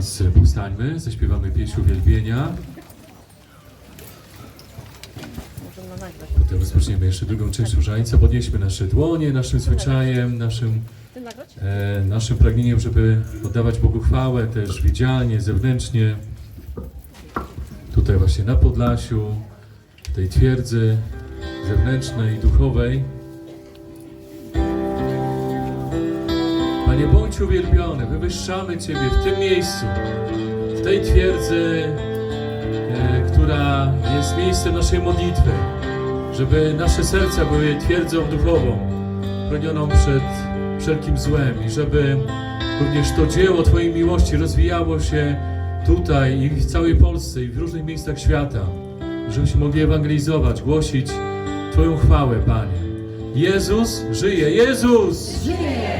teraz powstańmy, zaśpiewamy pieśń uwielbienia. Potem rozpoczniemy jeszcze drugą część różańca. Podnieśmy nasze dłonie, naszym zwyczajem, naszym, e, naszym pragnieniem, żeby oddawać Bogu chwałę też widzialnie, zewnętrznie. Tutaj właśnie na Podlasiu, w tej twierdzy zewnętrznej, duchowej. Panie, bądź uwielbiony, wywyższamy Ciebie w tym miejscu, w tej twierdzy, e, która jest miejscem naszej modlitwy, żeby nasze serca były twierdzą duchową, chronioną przed wszelkim złem i żeby również to dzieło Twojej miłości rozwijało się tutaj i w całej Polsce i w różnych miejscach świata, żebyśmy mogli ewangelizować, głosić Twoją chwałę, Panie. Jezus żyje, Jezus!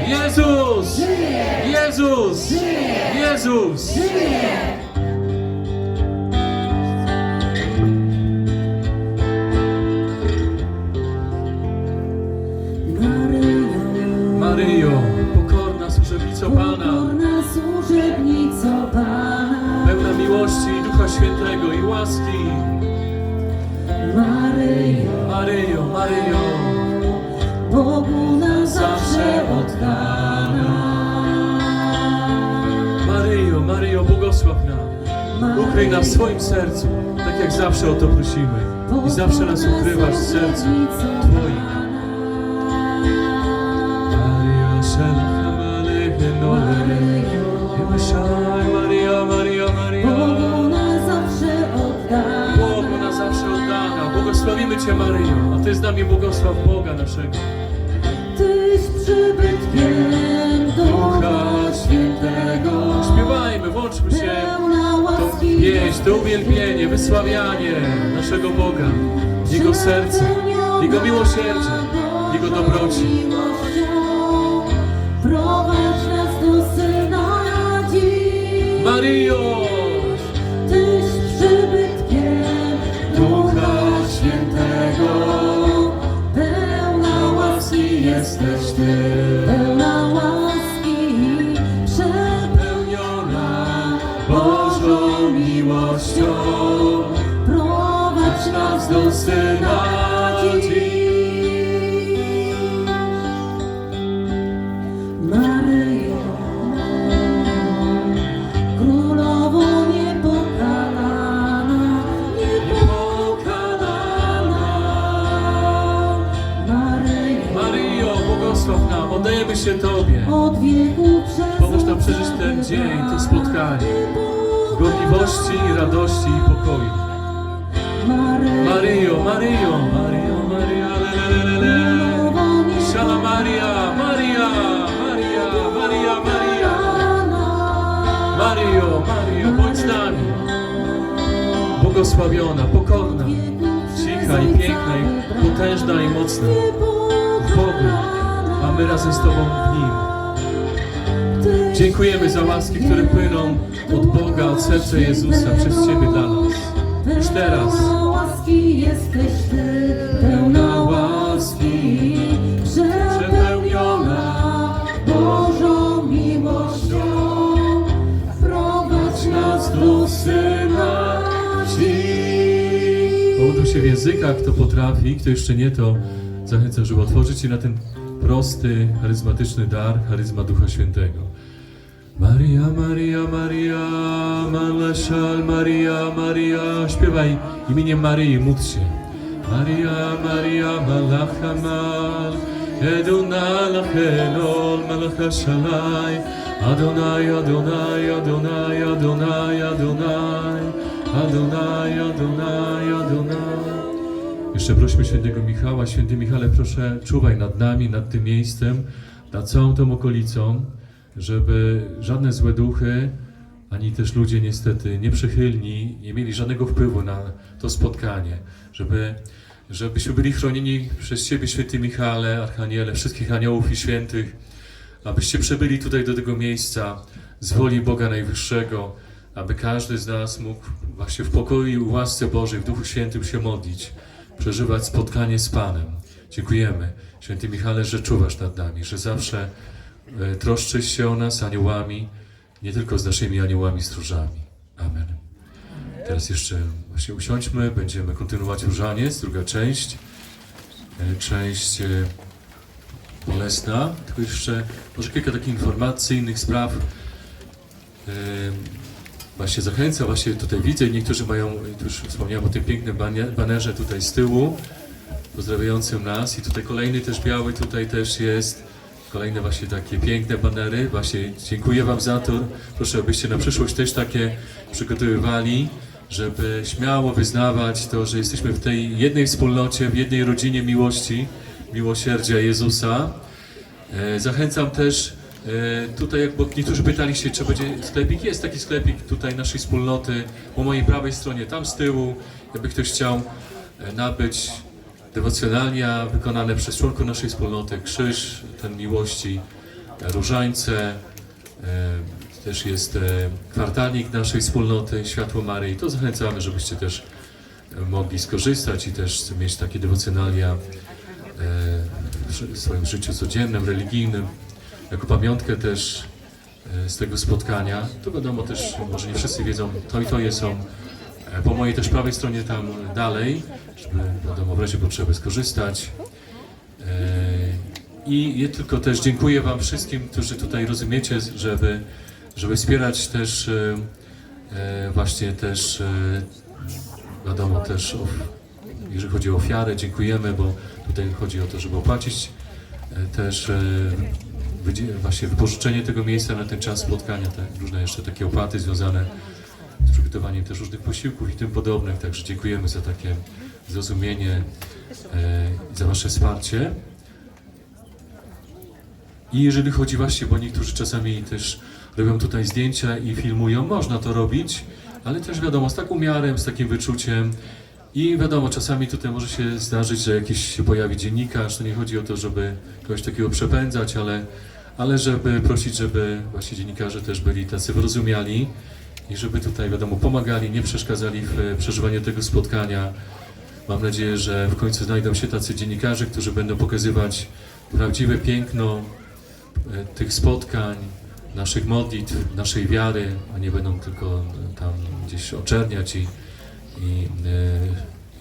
Jezus! Jezus! Jezus! Maryjo, pokorna służebnico Pana, Pokorna służebnico Pana, pełna miłości i Ducha Świętego i łaski. Maryjo, Maryjo, Maryjo, Bogu na zawsze oddana. Maryjo, Maryjo, błogosław nam. Ukryj nas w swoim sercu, tak jak zawsze o to prosimy. I zawsze nas ukrywasz w sercu Twoim. Maria, szelcha, malechenole. Wywyższaj, Maria, Maria, Maria. Błogosławimy Cię, Maryjo, a Ty z nami błogosław Boga naszego. Tyś przybytkiem Ducha Świętego. Śpiewajmy, włączmy się tą pieśń, to uwielbienie, wysławianie naszego Boga, Jego serca, Jego miłosierdzie, Jego dobroci. miłością. Prowadź nas do Syna dziś. Maryjo, jesteś Ty. Błogosław nam, oddajemy się Tobie. Pomóż nam przeżyć ten dzień, to spotkanie. Gorliwości, radości i pokoju. Maryjo, Maryjo, Maryjo, Maria, Szala Maria, Maria, Maria, Maria, Maria. Maryjo, Maryjo, bądź z nami. Błogosławiona, pokorna, cicha i piękna i potężna i mocna w Bogu, razem z Tobą w Nim. Dziękujemy za łaski, które płyną od Boga, od serca Jezusa przez Ciebie dla nas. Już teraz. Łaski jesteś Ty, pełna łaski, przepełniona Bożą miłością. Prowadź nas do Syna dziś. Połóż się w językach, kto potrafi, kto jeszcze nie, to zachęcam, żeby otworzyć się na ten prosty, charyzmatyczny dar, charyzma Ducha Świętego. Maria, Maria, Maria, Maleszal, Maria, Maria. Śpiewaj imieniem Maryi, módl się. Maria, Maria, Malacha, Mal, Eduna, Lachenol, Malacha, Shalai, Adonai, Adonai, Adonai, Adonai, Adonai, Adonai, Adonai, Adonai. Jeszcze prośmy świętego Michała. Święty Michale, proszę, czuwaj nad nami, nad tym miejscem, nad całą tą okolicą, żeby żadne złe duchy, ani też ludzie niestety nieprzychylni nie mieli żadnego wpływu na to spotkanie, żeby, żebyśmy byli chronieni przez Ciebie, Święty Michale, Archaniele, wszystkich aniołów i świętych, abyście przybyli tutaj do tego miejsca z woli Boga Najwyższego, aby każdy z nas mógł właśnie w pokoju i łasce Bożej, w Duchu Świętym się modlić, przeżywać spotkanie z Panem. Dziękujemy, Święty Michale, że czuwasz nad nami, że zawsze e, troszczysz się o nas aniołami nie tylko z naszymi aniołami stróżami. Amen. Teraz jeszcze właśnie usiądźmy, będziemy kontynuować różaniec, druga część. E, Część e, bolesna, tylko jeszcze może kilka takich informacyjnych spraw. Właśnie zachęcam, właśnie tutaj widzę, niektórzy mają, już wspomniałem o tym pięknym banerze tutaj z tyłu, pozdrawiającym nas. I tutaj kolejny też biały, tutaj też jest, kolejne właśnie takie piękne banery, właśnie dziękuję Wam za to, proszę abyście na przyszłość też takie przygotowywali, żeby śmiało wyznawać to, że jesteśmy w tej jednej wspólnocie, w jednej rodzinie miłości, miłosierdzia Jezusa. E, Zachęcam też tutaj, jak niektórzy pytaliście, czy będzie sklepik. Jest taki sklepik tutaj naszej wspólnoty po mojej prawej stronie, tam z tyłu. Jakby ktoś chciał e, nabyć dewocjonalia wykonane przez członków naszej wspólnoty, krzyż, ten miłości, e, różańce, e, też jest e, kwartalnik naszej wspólnoty, Światło Maryi. To zachęcamy, żebyście też e, mogli skorzystać i też mieć takie dewocjonalia e, w swoim życiu codziennym, religijnym, jako pamiątkę też e, z tego spotkania. To wiadomo też, może nie wszyscy wiedzą, to i to je są e, po mojej też prawej stronie tam dalej, żeby wiadomo w razie potrzeby skorzystać. E, I tylko też dziękuję Wam wszystkim, którzy tutaj rozumiecie, żeby, żeby wspierać też właśnie też wiadomo też jeżeli chodzi o ofiarę, dziękujemy, bo tutaj chodzi o to, żeby opłacić też właśnie wypożyczenie tego miejsca na ten czas spotkania, te różne jeszcze takie opłaty związane z przygotowaniem też różnych posiłków i tym podobnych. Także dziękujemy za takie zrozumienie e, za Wasze wsparcie. I jeżeli chodzi właśnie, bo niektórzy czasami też robią tutaj zdjęcia i filmują, można to robić, ale też wiadomo, z taką miarą, z takim wyczuciem. I wiadomo, czasami tutaj może się zdarzyć, że jakiś się pojawi dziennikarz, to nie chodzi o to, żeby kogoś takiego przepędzać, ale, ale żeby prosić, żeby właśnie dziennikarze też byli tacy wyrozumiali i żeby tutaj, wiadomo, pomagali, nie przeszkadzali w e, przeżywaniu tego spotkania. Mam nadzieję, że w końcu znajdą się tacy dziennikarze, którzy będą pokazywać prawdziwe piękno e, tych spotkań, naszych modlitw, naszej wiary, a nie będą tylko tam gdzieś oczerniać i, i,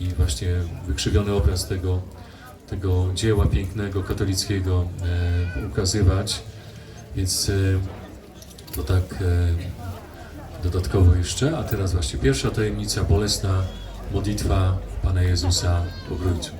e, i właśnie wykrzywiony obraz tego, tego dzieła pięknego, katolickiego e, ukazywać. Więc e, to tak dodatkowo jeszcze. A teraz właśnie pierwsza tajemnica, bolesna modlitwa Pana Jezusa po Grójcu.